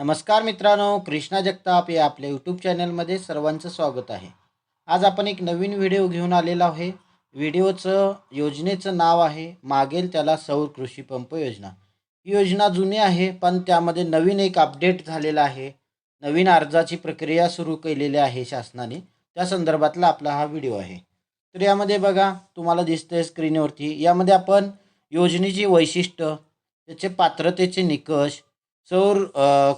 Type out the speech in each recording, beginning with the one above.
नमस्कार मित्रांनो कृष्णा जगताप या आपल्या यूट्यूब चॅनलमध्ये सर्वांचं स्वागत आहे. आज आपण एक नवीन व्हिडिओ घेऊन आलेलो आहे. व्हिडिओचं योजनेचं नाव आहे मागेल त्याला सौर कृषी पंप योजना. ही योजना जुनी आहे पण त्यामध्ये नवीन एक अपडेट झालेला आहे. नवीन अर्जाची प्रक्रिया सुरू केलेली आहे शासनाने. त्या संदर्भातला आपला हा व्हिडिओ आहे. तर यामध्ये बघा तुम्हाला दिसतंय स्क्रीनवरती यामध्ये आपण योजनेची वैशिष्ट्य त्याचे पात्रतेचे निकष सौर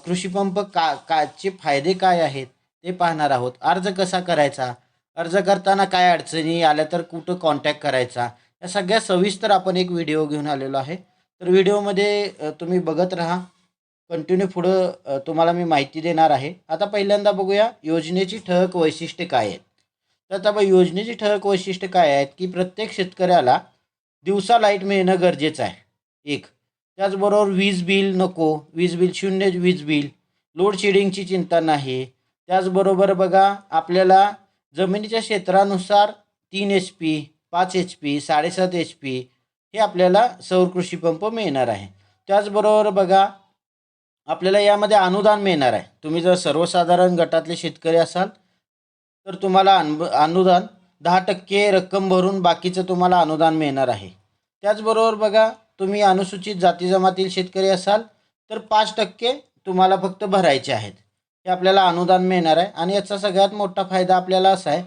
कृषीपंप का काचे फायदे काय आहेत ते पाहणार आहोत. अर्ज कसा करायचा? अर्ज करताना काय अडचणी आल्या तर कुठं कॉन्टॅक्ट करायचा? या सगळ्या सविस्तर आपण एक व्हिडिओ घेऊन आलेलो आहे. तर व्हिडिओमध्ये तुम्ही बघत राहा. कंटिन्यू पुढं तुम्हाला मी माहिती देणार आहे. आता पहिल्यांदा बघूया योजनेची ठळक वैशिष्ट्ये काय आहेत. तर आता बघ योजनेची ठळक वैशिष्ट्ये काय आहेत की प्रत्येक शेतकऱ्याला दिवसा लाइट मिळणं गरजेचं आहे. एक. त्याचबरोबर वीज बिल नको वीज बिल शून्य वीज बिल लोड शेडिंगची चिंता नाही. त्याचबरोबर बघा आपल्याला जमिनीच्या क्षेत्रानुसार तीन एच पी पाच एच पी साडेसात एच पी हे आपल्याला सौर कृषी पंप मिळणार आहे. त्याचबरोबर बघा आपल्याला यामध्ये अनुदान मिळणार आहे. तुम्ही जर सर्वसाधारण गटातले शेतकरी असाल तर तुम्हाला अनु अनुदान दहा टक्के रक्कम भरून बाकीचं तुम्हाला अनुदान मिळणार आहे. त्याचबरोबर बघा तुम्ही अनुसूचित जाती जमातील शेतकरी असाल तर पाच टक्के तुम्हाला फक्त भरायचे आहेत. हे आपल्याला अनुदान मिळणार आहे. आणि याचा सगळ्यात मोठा फायदा आपल्याला असा आहे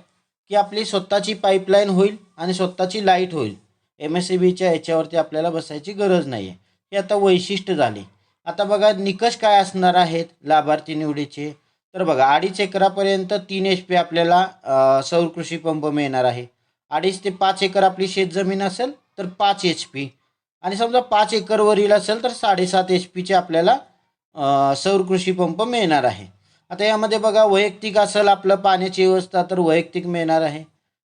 की आपली स्वतःची पाईपलाईन होईल आणि स्वतःची लाइट होईल. एम एस सी बीच्या याच्यावरती आपल्याला बसायची गरज नाही आहे हे आता वैशिष्ट्य झाले. आता बघा निकष काय असणार आहेत लाभार्थी निवडीचे? तर बघा अडीच एकरापर्यंत तीन एच पी आपल्याला सौर कृषी पंप मिळणार आहे. अडीच ते पाच एकर आपली शेतजमीन असेल तर पाच एच पी. आणि समजा पाच एकरवरील असेल तर साडेसात एच पीचे आपल्याला सौर कृषी पंप मिळणार आहे. आता यामध्ये बघा वैयक्तिक असेल आपलं पाण्याची व्यवस्था तर वैयक्तिक मिळणार आहे.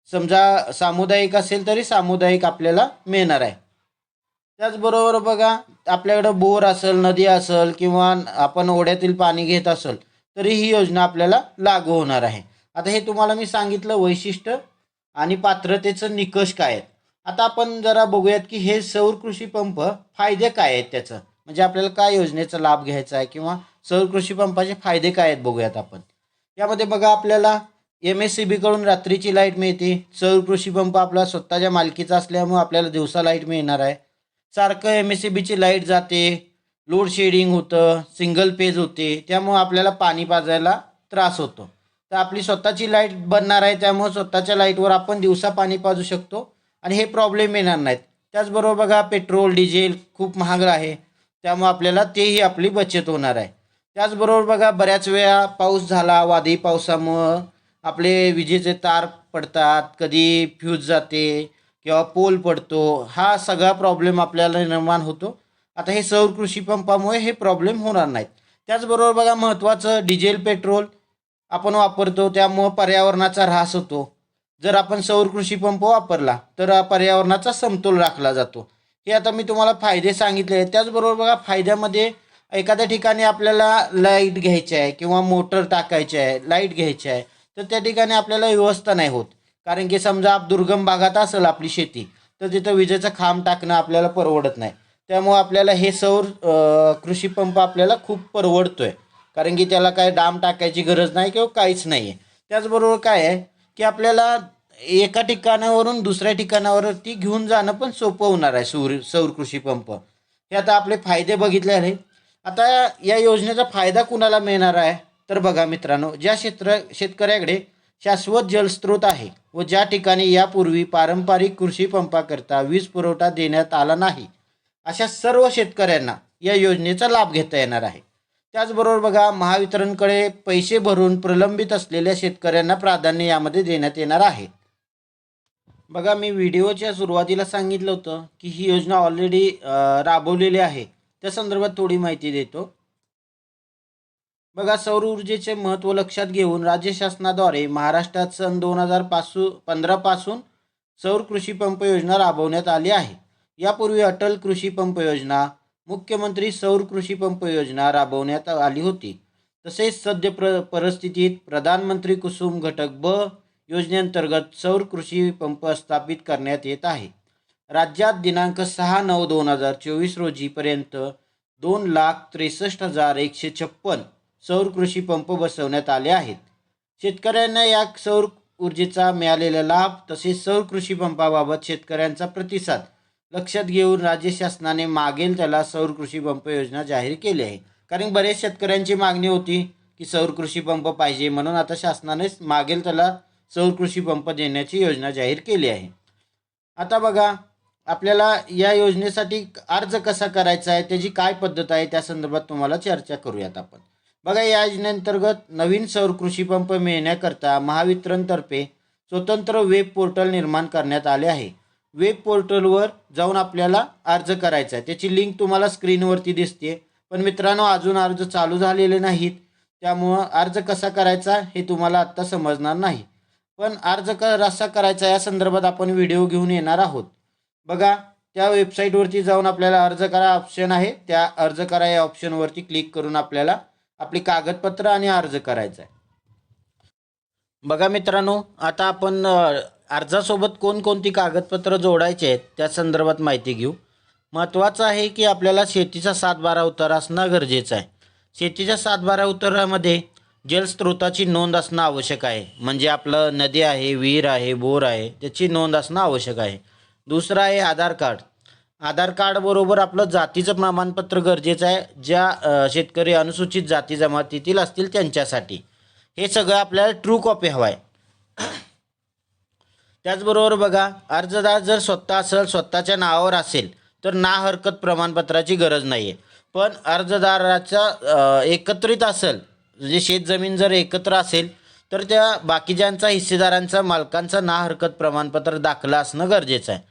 समजा सामुदायिक असेल तरी सामुदायिक आपल्याला मिळणार आहे. त्याचबरोबर बघा आपल्याकडं बोर असेल नदी असेल किंवा आपण ओढ्यातील पाणी घेत असेल तरी ही योजना आपल्याला लागू होणार आहे. आता हे तुम्हाला मी सांगितलं वैशिष्ट्य आणि पात्रतेचं निकष काय आहेत. आता आपण जरा बघूयात की हे सौर कृषी पंप फायदे काय आहेत त्याचं? म्हणजे आपल्याला काय योजनेचा लाभ घ्यायचा आहे किंवा सौर कृषी पंपाचे फायदे काय आहेत बघूयात आपण. यामध्ये बघा आपल्याला एम एस सी बीकडून रात्रीची लाइट मिळते. सौर कृषी पंप आपला स्वतःच्या मालकीचा असल्यामुळे आपल्याला दिवसा लाइट मिळणार आहे. सारखं एम एस सी बीची लाइट जाते. लोड शेडिंग होतं. सिंगल पेज होते. त्यामुळं आपल्याला पाणी पाजायला त्रास होतो. तर आपली स्वतःची लाइट बनणार आहे. त्यामुळे स्वतःच्या लाईटवर आपण दिवसा पाणी पाजू शकतो. आणि हे प्रॉब्लेम येणार नाहीत. त्याचबरोबर बघा पेट्रोल डिझेल खूप महाग आहे. त्यामुळे आपल्याला तेही आपली बचत होणार आहे. त्याचबरोबर बघा बऱ्याच वेळा पाऊस झाला वादळी पावसामुळं आपले विजेचे तार पडतात कधी फ्यूज जाते किंवा पोल पडतो. हा सगळा प्रॉब्लेम आपल्याला निर्माण होतो. आता हे सौर कृषी पंपामुळे हे प्रॉब्लेम होणार नाहीत. त्याचबरोबर बघा महत्त्वाचं डिझेल पेट्रोल आपण वापरतो त्यामुळं पर्यावरणाचा ऱ्हास होतो. जर आपण सौर कृषी पंप वापरला तर पर्यावरणाचा समतोल राखला जातो. हे आता मी तुम्हाला फायदे सांगितले आहेत. त्याचबरोबर बघा फायद्यामध्ये एखाद्या ठिकाणी आपल्याला लाइट घ्यायची आहे किंवा मोटर टाकायची आहे लाइट घ्यायची आहे तर त्या ठिकाणी आपल्याला व्यवस्था नाही होत. कारण की समजा आप दुर्गम भागात असेल आपली शेती तर तिथं विजेचं खांब टाकणं आपल्याला परवडत नाही. त्यामुळं आपल्याला हे सौर कृषी पंप आपल्याला खूप परवडतो आहे कारण की त्याला काय डाम टाकायची गरज नाही किंवा काहीच नाही आहे त्याचबरोबर काय आहे की आपल्याला एका ठिकाणावरून दुसऱ्या ठिकाणावरती घेऊन जाणं पण सोपं होणार आहे सौर सौर कृषी पंप. हे आता आपले फायदे बघितले आहे आता या योजनेचा फायदा कुणाला मिळणार आहे? तर बघा मित्रांनो ज्या क्षेत्र शेतकऱ्याकडे शाश्वत जलस्रोत आहे व ज्या ठिकाणी यापूर्वी पारंपरिक कृषी पंपाकरता वीज पुरवठा देण्यात आला नाही अशा सर्व शेतकऱ्यांना या योजनेचा लाभ घेता येणार आहे. त्याचबरोबर बघा महावितरणकडे पैसे भरून प्रलंबित असलेल्या शेतकऱ्यांना प्राधान्य यामध्ये देण्यात येणार आहे. बघा मी व्हिडिओच्या सुरुवातीला सांगितलं होतं की ही योजना ऑलरेडी राबवलेली आहे. त्या संदर्भात थोडी माहिती देतो. बघा सौर ऊर्जेचे महत्त्व लक्षात घेऊन राज्य शासनाद्वारे महाराष्ट्रात सन दोन हजार पासू पंधरापासून सौर कृषी पंप योजना राबवण्यात आली आहे. यापूर्वी अटल कृषी पंप योजना मुख्यमंत्री सौर कृषी पंप योजना राबवण्यात आली होती. तसेच सद्य प्र परिस्थितीत प्रधानमंत्री कुसुम घटक ब योजनेअंतर्गत सौर कृषी पंप स्थापित करण्यात येत आहे. राज्यात दिनांक सहा नऊ दोन हजार चोवीस रोजीपर्यंत दोन लाख त्रेसष्ट हजार एकशे छप्पन सौर कृषी पंप बसवण्यात आले आहेत. शेतकऱ्यांना या सौर ऊर्जेचा मिळालेला लाभ तसेच सौर कृषी पंपाबाबत शेतकऱ्यांचा प्रतिसाद लक्षात घेऊन राज्य शासनाने मागेल त्याला सौर कृषी पंप योजना जाहीर केली आहे. कारण बरेच शेतकऱ्यांची मागणी होती की सौर कृषी पंप पाहिजे म्हणून आता शासनानेच मागेल त्याला सौर कृषी पंप देण्याची योजना जाहीर केली आहे. आता बघा आपल्याला या योजनेसाठी अर्ज कसा करायचा आहे त्याची काय पद्धत आहे त्या संदर्भात तुम्हाला चर्चा करूयात आपण. बघा या योजनेअंतर्गत नवीन सौर कृषी पंप मिळण्याकरता महावितरणतर्फे स्वतंत्र वेब पोर्टल निर्माण करण्यात आले आहे. वेब पोर्टलवर जाऊन आपल्याला अर्ज करायचा आहे. त्याची लिंक तुम्हाला स्क्रीनवरती दिसते पण मित्रांनो अजून अर्ज चालू झालेले नाहीत. त्यामुळं अर्ज कसा करायचा हे तुम्हाला आत्ता समजणार नाही. पण अर्ज क कसा करायचा या संदर्भात आपण व्हिडिओ घेऊन येणार आहोत. बघा त्या वेबसाईटवरती जाऊन आपल्याला अर्ज करा ऑप्शन आहे. त्या अर्ज करा या ऑप्शनवरती क्लिक करून आपल्याला आपली कागदपत्र आणि अर्ज करायचा आहे. बघा मित्रांनो आता आपण अर्जासोबत कोणकोणती कागदपत्रं जोडायची आहेत त्या संदर्भात माहिती घेऊ. महत्त्वाचं आहे की आपल्याला शेतीचा सातबारा उतारा असणं गरजेचं आहे. शेतीच्या सातबारा उतारामध्ये जलस्रोताची नोंद असणं आवश्यक आहे. म्हणजे आपलं नदी आहे विहीर आहे बोर आहे त्याची नोंद असणं आवश्यक आहे. दुसरं आहे आधार कार्ड. आधार कार्डबरोबर आपलं जातीचं प्रमाणपत्र गरजेचं आहे. ज्या शेतकरी अनुसूचित जाती जमातीतील असतील त्यांच्यासाठी. हे सगळं आपल्याला ट्रू कॉपी हवं आहे. त्याचबरोबर बघा अर्जदार जर स्वतः असेल स्वतःच्या नावावर असेल तर ना हरकत प्रमाणपत्राची गरज नाही आहे पण अर्जदाराचा एकत्रित असेल म्हणजे शेतजमीन जर एकत्र असेल तर त्या बाकीच्यांचा हिस्सेदारांचा मालकांचा ना हरकत प्रमाणपत्र दाखला असणं गरजेचं आहे.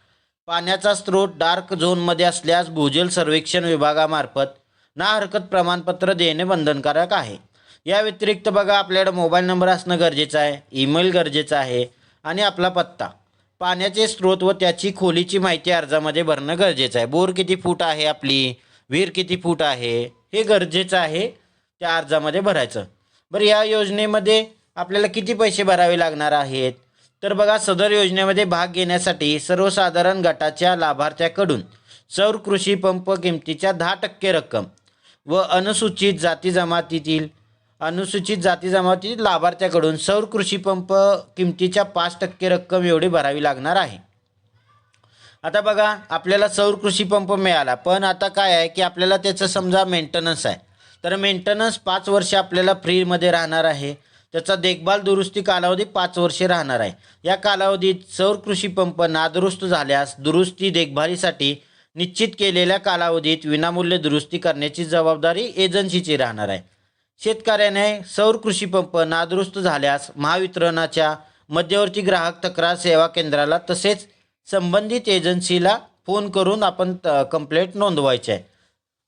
पाण्याचा स्रोत डार्क झोनमध्ये असल्यास भूजल सर्वेक्षण विभागामार्फत ना हरकत प्रमाणपत्र देणे बंधनकारक आहे. या व्यतिरिक्त बघा आपल्याकडे मोबाईल नंबर असणं गरजेचं आहे ईमेल गरजेचं आहे आणि आपला पत्ता. पाण्याचे स्रोत व त्याची खोलीची माहिती अर्जामध्ये भरणं गरजेचं आहे. बोर किती फूट आहे आपली? विहीर किती फूट आहे? हे गरजेचं आहे त्या अर्जामध्ये भरायचं. बरं या योजनेमध्ये आपल्याला किती पैसे भरावे लागणार आहेत? तर बघा सदर योजनेमध्ये भाग घेण्यासाठी सर्वसाधारण गटाच्या लाभार्थ्याकडून सौर कृषी पंप किमतीच्या दहा टक्के रक्कम व अनुसूचित जाती जमातीतील अनुसूचित जाती जमातीतील लाभार्थ्याकडून सौर कृषी पंप किमतीच्या पाच टक्के रक्कम एवढी भरावी लागणार आहे. आता बघा आपल्याला सौर कृषी पंप मिळाला पण आता काय आहे की आपल्याला त्याचं समजा मेंटेनन्स आहे. तर मेंटेनन्स पाच वर्ष आपल्याला फ्रीमध्ये राहणार आहे. त्याचा देखभाल दुरुस्ती कालावधी पाच वर्षे राहणार आहे. या कालावधीत सौर कृषी पंप नादुरुस्त झाल्यास दुरुस्ती देखभालीसाठी निश्चित केलेल्या कालावधीत विनामूल्य दुरुस्ती करण्याची जबाबदारी एजन्सीची राहणार आहे. शेतकऱ्याने सौर कृषी पंप नादुरुस्त झाल्यास महावितरणाच्या मध्यवर्ती ग्राहक तक्रार सेवा केंद्राला तसेच संबंधित एजन्सीला फोन करून आपण कंप्लेंट नोंदवायची आहे.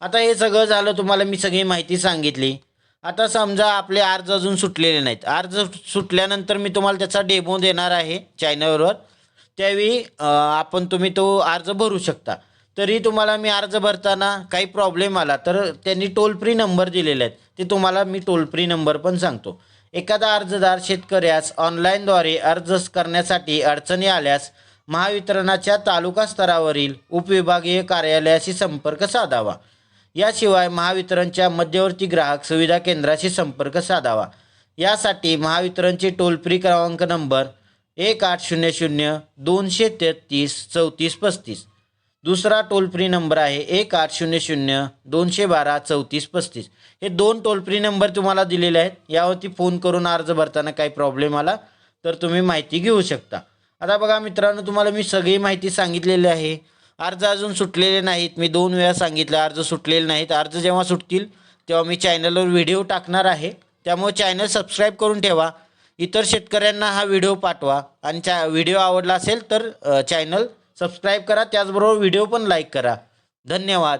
आता हे सगळं झालं तुम्हाला मी सगळी माहिती सांगितली. आता समजा आपले अर्ज अजून सुटलेले नाहीत. अर्ज सुटल्यानंतर मी तुम्हाला त्याचा डेमो देणार आहे चॅनलवर त्यावेळी आपण तुम्ही तो अर्ज भरू शकता. तरी तुम्हाला मी अर्ज भरताना काही प्रॉब्लेम आला तर त्यांनी टोल फ्री नंबर दिलेले आहेत. ते तुम्हाला मी टोल फ्री नंबर पण सांगतो. एखादा अर्जदार शेतकऱ्यास ऑनलाईनद्वारे अर्ज करण्यासाठी अडचणी आल्यास महावितरणाच्या तालुका स्तरावरील उपविभागीय कार्यालयाशी संपर्क साधावा. याशिवाय महावितरणच्या मध्यवर्ती ग्राहक सुविधा केंद्राशी संपर्क साधावा. यासाठी महावितरणचे टोल फ्री क्रमांक नंबर एक आठ शून्य शून्य दोनशे तेहतीस चौतीस पस्तीस. दुसरा टोल फ्री नंबर आहे एक आठ शून्य शून्य दोनशे बारा चौतीस पस्तीस. हे दोन टोल फ्री नंबर तुम्हाला दिलेले आहेत. यावरती फोन करून अर्ज भरताना काही प्रॉब्लेम आला तर तुम्ही माहिती घेऊ शकता. आता बघा मित्रांनो तुम्हाला मी सगळी माहिती सांगितलेली आहे. अर्ज अजून सुटलेले नाहीत. मी दोन वेळा सांगितलं अर्ज सुटलेले नाहीत. अर्ज जेव्हा सुटतील तेव्हा मी चॅनलवर व्हिडिओ टाकणार आहे. त्यामुळे चॅनल सबस्क्राईब करून ठेवा. इतर शेतकऱ्यांना हा व्हिडिओ पाठवा. आणि चा व्हिडिओ आवडला असेल तर चॅनल सबस्क्राईब करा त्याचबरोबर व्हिडिओ पण लाईक करा. धन्यवाद.